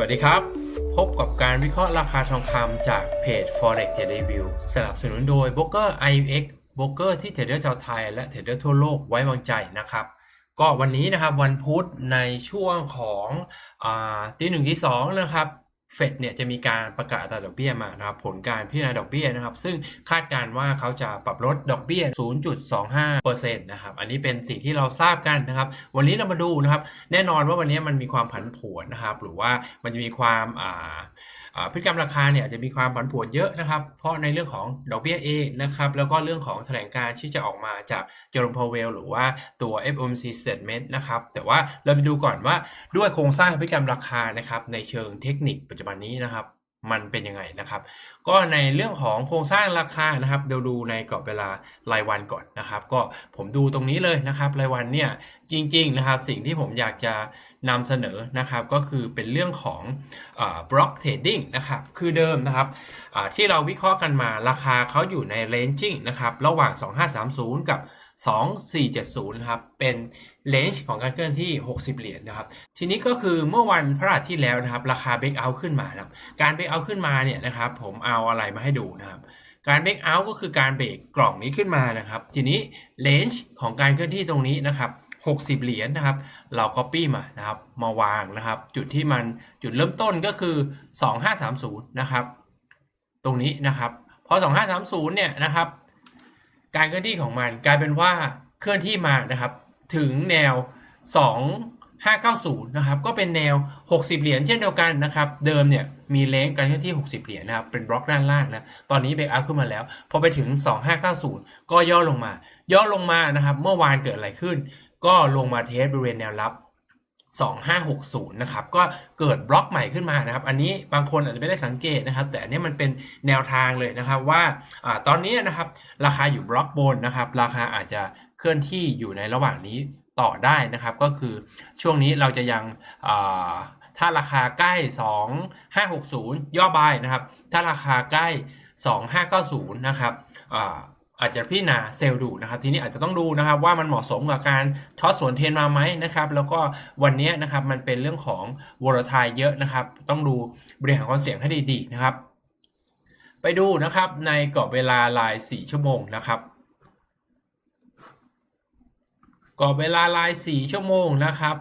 วัสดีครับ พบกับการวิเคราะห์ราคาทองคำจากเพจ Forex Trade Review สนับสนุนโดย b r o k e r IUX โบรกเกอร์ที่เทรดเดอร์ชาวไทยและเทรดเดอร์ทั่วโลกไว้วางใจนะครับ ก็วันนี้นะครับวันพุธในช่วงของอตีหนึ่งที่สองนะครับ เฟดเนี่ยจะมีการประกาศอัตราดอกเบี้ยมานะครับผลการพิจารณาดอกเบี้ยนะครับ ซึ่งคาดการว่าเขาจะปรับลดดอกเบี้ย 0.25%นะครับอันนี้เป็นสิ่งที่เราทราบกันนะครับ วันนี้เรามาดูนะครับ แน่นอนว่าวันนี้มันมีความผันผวนนะครับ หรือว่ามันจะมีความอ่าพฤติกรรมราคาเนี่ยจะมีความผันผวนเยอะนะครับ เพราะในเรื่องของดอกเบี้ยเองนะครับแล้วก็เรื่องของแถลงการที่จะออกมาจากเจอร์มพาวเวลหรือว่าตัว FOMC statement นะครับแต่ว่าเราไปดูก่อนว่าด้วยโครงสร้างพฤติกรรมราคานะครับในเชิงเทคนิคปัจจุบันนี้นะครับ มันเป็นยังไงนะครับ ก็ในเรื่องของโครงสร้างราคานะครับเดี๋ยวดูในกรอบเวลารายวันก่อนนะครับ ก็ผมดูตรงนี้เลยนะครับรายวันเนี่ยจริงๆนะครับสิ่งที่ผมอยากจะนำเสนอนะครับก็คือเป็นเรื่องของบล็อกเทรดดิ้งนะครับคือเดิมนะครับที่เราวิเคราะห์กันมาราคาเขาอยู่ในเลนจิ้งนะครับระหว่าง 2530 กับ 2470นะครับเป็นเลนจ์ของการเคลื่อนที่ 60 เหรียญนะครับ ทีนี้ก็คือเมื่อวันพระอาทิตย์ที่แล้วนะครับ ราคาเบรกเอาท์ขึ้นมาครับ การเบรกเอาท์ขึ้นมาเนี่ยนะครับผมเอาอะไรมาให้ดูนะครับ การเบรกเอาท์ก็คือการเบรกกล่องนี้ขึ้นมานะครับ ทีนี้เลนจ์ของการเคลื่อนที่ตรงนี้นะครับ60 เหรียญนะครับ เรา copy มานะครับ มาวางนะครับ จุดที่มันจุดเริ่มต้นก็คือ 2530 นะครับ ตรงนี้นะครับ พอ 2530 เนี่ยนะครับ การเคลื่อนที่ของมันกลายเป็นว่าเคลื่อนที่มานะครับ ถึงแนว 2590 นะครับ ก็เป็นแนว 60 เหรียญเช่นเดียวกันนะครับ เดิมเนี่ยมีเลงการเคลื่อนที่ 60 เหรียญนะครับ เป็นบล็อกด้านล่างนะ ตอนนี้เบรกอัพขึ้นมาแล้ว พอไปถึง 2590 ก็ย่อลงมา ย่อลงมานะครับ เมื่อวานเกิดอะไรขึ้น ก็ลงมาเทสบริเวณแนวรับ 2560 นะครับ ก็เกิดบล็อกใหม่ขึ้นมานะครับ อันนี้บางคนอาจจะไม่ได้สังเกตนะครับ แต่อันนี้มันเป็นแนวทางเลยนะครับว่าอตอนนี้นะครับ ราคาอยู่บล็อกบนนะครับ ราคาอาจจะเคลื่อนที่อยู่ในระหว่างนี้ต่อได้นะครับ ก็คือช่วงนี้เราจะยังถ้าราคาใกล้ 2560 ย่อบายนะครับ ถ้าราคาใกล้ 2590 นะครับ อาจจะพิจารณาเซลล์ดูนะครับทีนี้อาจจะต้องดูนะครับว่ามันเหมาะสมกับการช็อตสวนเทนมาไหมนะครับแล้วก็วันนี้นะครับมันเป็นเรื่องของวอลทายเยอะนะครับ ต้องดูบริหารความเสี่ยงให้ดีๆนะครับ ไปดูนะครับในกรอบเวลาราย 4 ชั่วโมงนะครับกรอบเวลาราย 4 ชั่วโมงนะครับ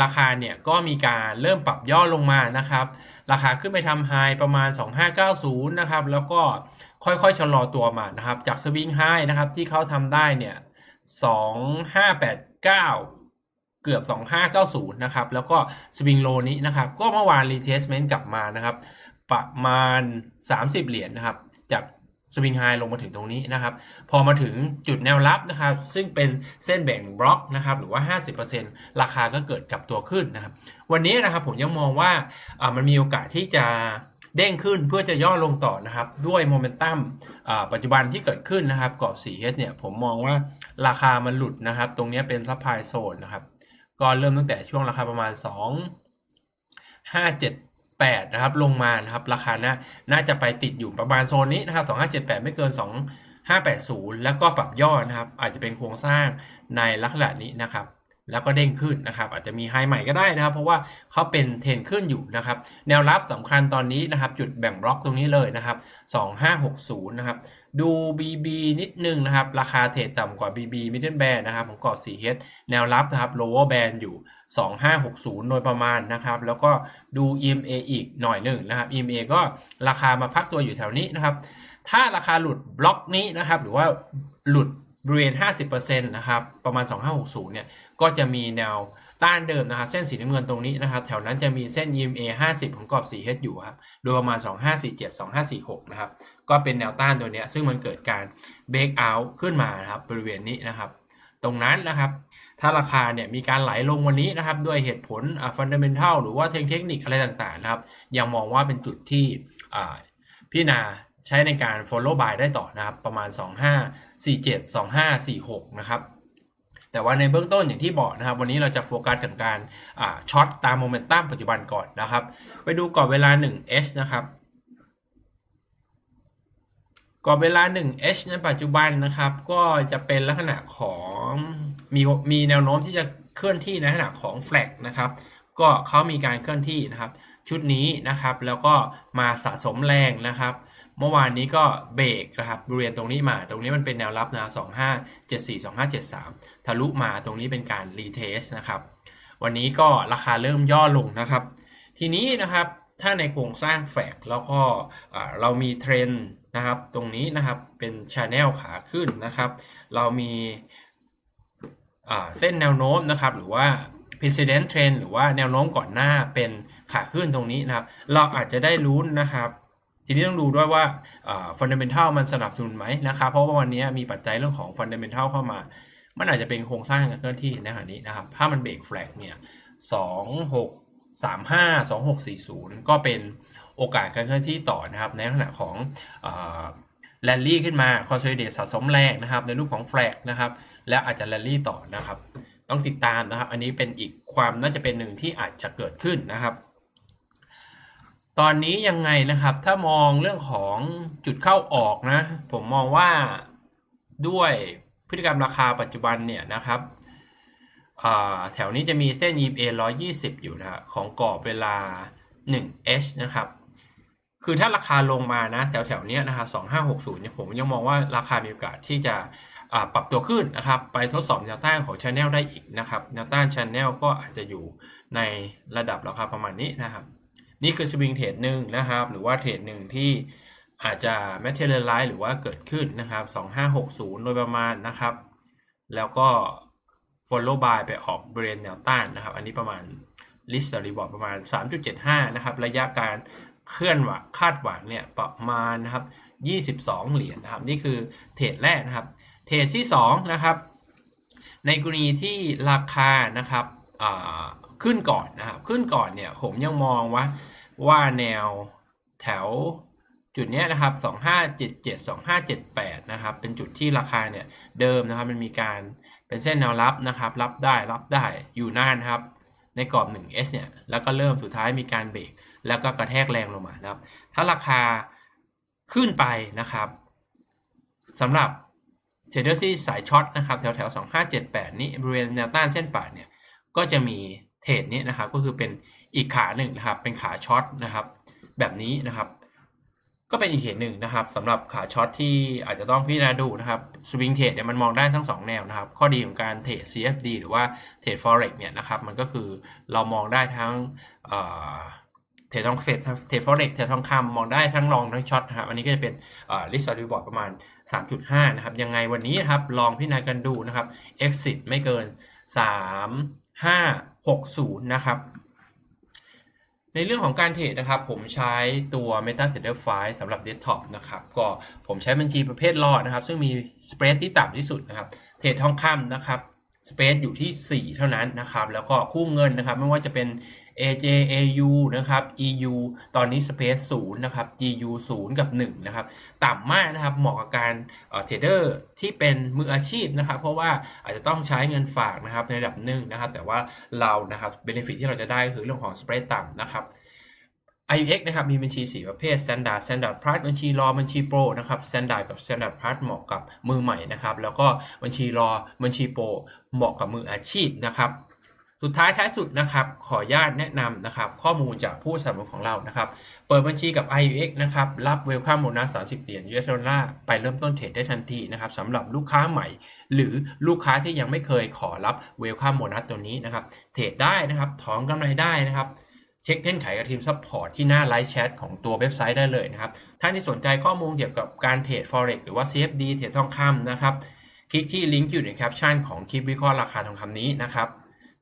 ราคาเนี่ยก็มีการเริ่มปรับย่อลงมานะครับ ราคาขึ้นไปทำไฮประมาณ 2590 นะครับ แล้วก็ค่อยๆ ชะลอตัวมานะครับ จากสวิงไฮนะครับที่เขาทำได้เนี่ย 2589เกือบ 2590 นะครับ แล้วก็สวิงโลนี้นะครับ ก็เมื่อวานรีเทสเมนต์กลับมานะครับ ประมาณ 30 เหรียญนนะครับ จาก สวิงไฮลงมาถึงตรงนี้นะครับ พอมาถึงจุดแนวรับนะครับ ซึ่งเป็นเส้นแบ่งบล็อกนะครับ หรือว่า 50%ราคาก็เกิดกลับตัวขึ้นนะครับ วันนี้นะครับผมยังมองว่ามันมีโอกาสที่จะเด้งขึ้นเพื่อจะย่อลงต่อนะครับ ด้วยโมเมนตัมปัจจุบันที่เกิดขึ้นนะครับกรอบ 4H เนี่ยผมมองว่าราคามันหลุดนะครับ ตรงนี้เป็นซัพพลายโซนนะครับ ก็เริ่มตั้งแต่ช่วงราคาประมาณ 2 5 7 8 นะครับ ลงมานะครับ ราคานะน่าจะไปติดอยู่ประมาณโซนนี้นะครับ 2578 ไม่เกิน 2580 แล้วก็ปรับย่อนะครับ อาจจะเป็นโครงสร้างในลักษณะนี้นะครับ แล้วก็เด้งขึ้นนะครับ อาจจะมีไฮใหม่ก็ได้นะครับ เพราะว่าเขาเป็นเทรนขึ้นอยู่นะครับ แนวรับสำคัญตอนนี้นะครับ จุดแบ่งบล็อกตรงนี้เลยนะครับ 2560 นะครับ ดู BB นิดนึงนะครับ ราคาเทรดต่ำกว่า BB Middle Band นะครับของกรอบ 4H แนวรับนะครับ Lower Band อยู่ 2560 โดยประมาณนะครับ แล้วก็ดู EMA อีกหน่อยหนึ่งนะครับ EMA ก็ราคามาพักตัวอยู่แถวนี้นะครับ ถ้าราคาหลุดบล็อกนี้นะครับ หรือว่าหลุด บริเวณ 50%นะครับ ประมาณ 2560 เนี่ย ก็จะมีแนวต้านเดิมนะครับ เส้นสีน้ำเงินตรงนี้นะครับ แถวนั้นจะมีเส้น EMA 50 ของกรอบ 4H อยู่ครับ โดยประมาณ 2547 2546 นะครับ ก็เป็นแนวต้านตัวนี้ซึ่งมันเกิดการเบรกเอาท์ขึ้นมานะครับ บริเวณนี้นะครับ ตรงนั้นนะครับ ถ้าราคาเนี่ยมีการไหลลงวันนี้นะครับ ด้วยเหตุผลฟันเดเมนทัลหรือว่าเทคนิคอะไรต่างๆนะครับ ยังมองว่าเป็นจุดที่อ่าพี่นา ใช้ในการ follow buy ได้ต่อนะครับ ประมาณ 2547 2546 นะครับแต่ว่าในเบื้องต้นอย่างที่บอกนะครับ วันนี้เราจะโฟกัสกับการช็อตตามโมเมนตัมปัจจุบันก่อนนะครับ ไปดูกรอบเวลา 1H นะครับกรอบเวลา 1H ในปัจจุบันนะครับ ก็จะเป็นลักษณะของมีมีแนวโน้มที่จะเคลื่อนที่ในลักษณะของแฟลกนะครับ ก็เขามีการเคลื่อนที่นะครับ ชุดนี้นะครับ แล้วก็มาสะสมแรงนะครับ เมื่อวานนี้ก็เบรกนะครับบริเวณตรงนี้มา ตรงนี้มันเป็นแนวรับนะ2574 2573 ทะลุมาตรงนี้เป็นการรีเทสนะครับ วันนี้ก็ราคาเริ่มย่อลงนะครับ ทีนี้นะครับถ้าในโครงสร้างแฟกแล้วก็เรามีเทรนด์นะครับ ตรงนี้นะครับเป็นช n แนลขาขึ้นนะครับ เรามีเส้นแนวโน้มนะครับ หรือว่า precedent trend หรือว่าแนวโน้มก่อนหน้าเป็นขาขึ้นตรงนี้นะครับ เราอาจจะได้ลุ้นนะครับ ทีนี้ต้องดูด้วยว่าฟันเดเมนทัลมันสนับสนุนไหมนะครับ เพราะว่าวันนี้มีปัจจัยเรื่องของฟันเดเมนทัลเข้ามา มันอาจจะเป็นโครงสร้างการเคลื่อนที่ในขณะนี้นะครับ ถ้ามันเบรกแฟลกเนี่ยสองหกสามห้าสองหกสี่ศูนย์ก็เป็นโอกาสการเคลื่อนที่ต่อนะครับ ในลักษณะของแรลลี่ขึ้นมาคอนโซลิเดตสะสมแรงนะครับ ในรูปของแฟลกนะครับ และอาจจะแรลลี่ต่อนะครับ ต้องติดตามนะครับ อันนี้เป็นอีกความน่าจะเป็นหนึ่งที่อาจจะเกิดขึ้นนะครับ ตอนนี้ยังไงนะครับถ้ามองเรื่องของจุดเข้าออกนะ ผมมองว่าด้วยพฤติกรรมราคาปัจจุบันเนี่ยนะครับแถวนี้จะมีเส้น EMA 120 อยู่นะของกรอบเวลา 1H นะครับ คือถ้าราคาลงมานะแถวแถวนี้นะครับ 2560 เนี่ยผมยังมองว่าราคามีโอกาสที่จะปรับตัวขึ้นนะครับ ไปทดสอบแนวต้านของช anel ได้อีกนะครับแนวต้านช anel ก็อาจจะอยู่ในระดับราคาประมาณนี้นะครับ นี่คือสวิงเทรดหนึ่งนะครับ หรือว่าเทรดหนึ่งที่อาจจะ materialize หรือว่าเกิดขึ้นนะครับ2560 โดยประมาณนะครับ แล้วก็ follow by ไปออกบริเวณแนวต้านนะครับ อันนี้ประมาณ list reward ประมาณ 3.75 นะครับ ระยะการเคลื่อนไหวคาดหวังเนี่ยประมาณนะครับ 22 เหรียญนะครับ นี่คือเทรดแรกนะครับ เทรดที่ 2 นะครับ ในกรณีที่ราคานะครับขึ้นก่อนนะครับ ขึ้นก่อนเนี่ยผมยังมองว่า ว่าแนวแถวจุดนี้นะครับ 2577 2578 นะครับ เป็นจุดที่ราคาเนี่ยเดิมนะครับ มันมีการเป็นเส้นแนวรับนะครับ รับได้ รับได้ อยู่นานครับ ในกรอบ 1S เนี่ย แล้วก็เริ่มสุดท้ายมีการเบรก แล้วก็กระแทกแรงลงมานะครับ ถ้าราคาขึ้นไปนะครับสำหรับเทรดเดอร์ที่สายช็อตนะครับ แถวแถว2578 นี้บริเวณแนวต้านเส้นป่าเนี่ย ก็จะมีเทรดนี้นะครับ ก็คือเป็น อีกขาหนึ่งนะครับ เป็นขาช็อตนะครับ แบบนี้นะครับ ก็เป็นอีกเหตุหนึ่งนะครับสำหรับขาช็อตที่อาจจะต้องพิจารณาดูนะครับสวิงเทรดเนี่ยมันมองได้ทั้ง 2 แนวนะครับ ข้อดีของการเทรด CFD หรือว่าเทรด forex เนี่ยนะครับ มันก็คือเรามองได้ทั้งเทรดทองเฟดเทรด forex เทรดทองคำมองได้ทั้งลองทั้งช็อตนะครับอันนี้ก็จะเป็นลิสต์รีบอร์ดประมาณ 3.5 นะครับ ยังไงวันนี้นะครับลองพิจารณากันดูนะครับ exit ไม่เกิน 3 5 6 0 นะครับ ในเรื่องของการเทรดนะครับ ผมใช้ตัว MetaTrader 5สำหรับ Desktop นะครับ ก็ผมใช้บัญชีประเภทรอดนะครับ ซึ่งมีสเปรดที่ต่ำที่สุดนะครับ เทรดทองคำนะครับสเปซอยู่ที่ 4 เท่านั้นนะครับ แล้วก็คู่เงินนะครับ ไม่ว่าจะเป็น AJ AU นะครับ EU ตอนนี้สเปซ0นะครับ GU 0 กับ1นะครับต่ำมากนะครับเหมาะกับการเทรดเดอร์ที่เป็นมืออาชีพนะครับ เพราะว่าอาจจะต้องใช้เงินฝากนะครับในระดับหนึ่งนะครับ แต่ว่าเรานะครับเบนฟิตที่เราจะได้คือเรื่องของสเปรดต่ำนะครับ IUX นะครับมีบัญชี 4 ประเภท Standard Standard Plus บัญชีรอบัญชีโปรนะครับ Standard กับ Standard Plus เหมาะกับมือใหม่นะครับ แล้วก็บัญชีรอบัญชีโปรเหมาะกับมืออาชีพนะครับ สุดท้ายท้ายสุดนะครับ ขออนุญาตแนะนำนะครับ ข้อมูลจากผู้สนับสนุนของเรานะครับ เปิดบัญชีกับ IUX นะครับ รับเวลคัมโบนัส30 เหรียญ US ดอลลาร์ไปเริ่มต้นเทรดได้ทันทีนะครับสำหรับลูกค้าใหม่ หรือลูกค้าที่ยังไม่เคยขอรับเวลคัมโบนัสตัวนี้นะครับ เทรดได้นะครับ ถอนกำไรได้นะครับเช็คเงื่อนไขกับทีมซัพพอร์ตที่หน้าไลฟ์แชทของตัวเว็บไซต์ได้เลยนะครับ ท่านที่สนใจข้อมูลเกี่ยวกับการเทรด Forex หรือว่า CFD เทรดทองคำนะครับ คลิกที่ลิงก์อยู่ในแคปชั่นของคลิปวิเคราะห์ราคาทองคำนี้นะครับ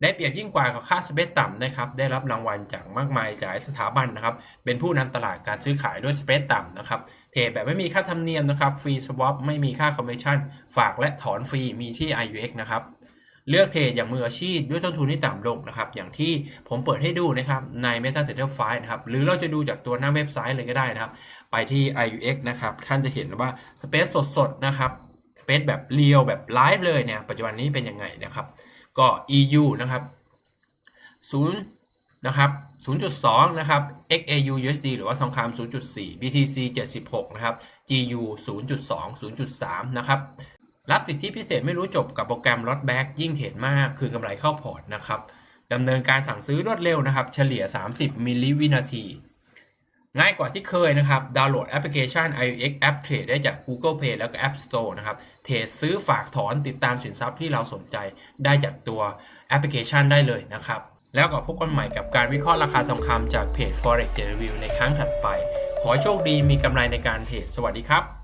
ได้เปรียบยิ่งกว่ากับค่าสเปซต่ำนะครับได้รับรางวัลจากมากมายจากสถาบันนะครับเป็นผู้นำตลาดการซื้อขายด้วยสเปซต่ำนะครับเทรดแบบไม่มีค่าธรรมเนียมนะครับฟรีสวอปไม่มีค่าคอมมิชชั่น ฝากและถอนฟรีมีที่ IUX นะครับเลือกเทรดอย่างมืออาชีพด้วยต้นทุนที่ต่ำลงนะครับอย่างที่ผมเปิดให้ดูนะครับใน MetaTrader 5นะครับหรือเราจะดูจากตัวหน้าเว็บไซต์เลยก็ได้นะครับ ไปที่ IUX นะครับท่านจะเห็นว่าสเปซสดๆนะครับสเปซแบบเรียวแบบไลฟ์เลยเนี่ยปัจจุบันนี้เป็นยังไงนะครับ ก็ EU นะครับ0นะครับ0.2 นะครับ XAU USD หรือว่าทองคำ0.4 BTC 76 นะครับ GU 0.2 0.3 นะครับรับสิทธิพิเศษไม่รู้จบกับโปรแกรมลดแบ็กยิ่งเทรดมากคือกำไรเข้าพอร์ตนะครับดำเนินการสั่งซื้อรวดเร็วนะครับ เฉลี่ย 30 มิลลิวินาที ง่ายกว่าที่เคยนะครับ ดาวน์โหลดแอปพลิเคชัน iOS App Trade ได้จาก Google Play แล้วก็ App Store นะครับ เทรดซื้อฝากถอนติดตามสินทรัพย์ที่เราสนใจได้จากตัวแอปพลิเคชันได้เลยนะครับ แล้วก็พบกันใหม่กับการวิเคราะห์ราคาทองคำจากเพจ Forex Review ในครั้งถัดไป ขอโชคดีมีกำไรในการเทรด สวัสดีครับ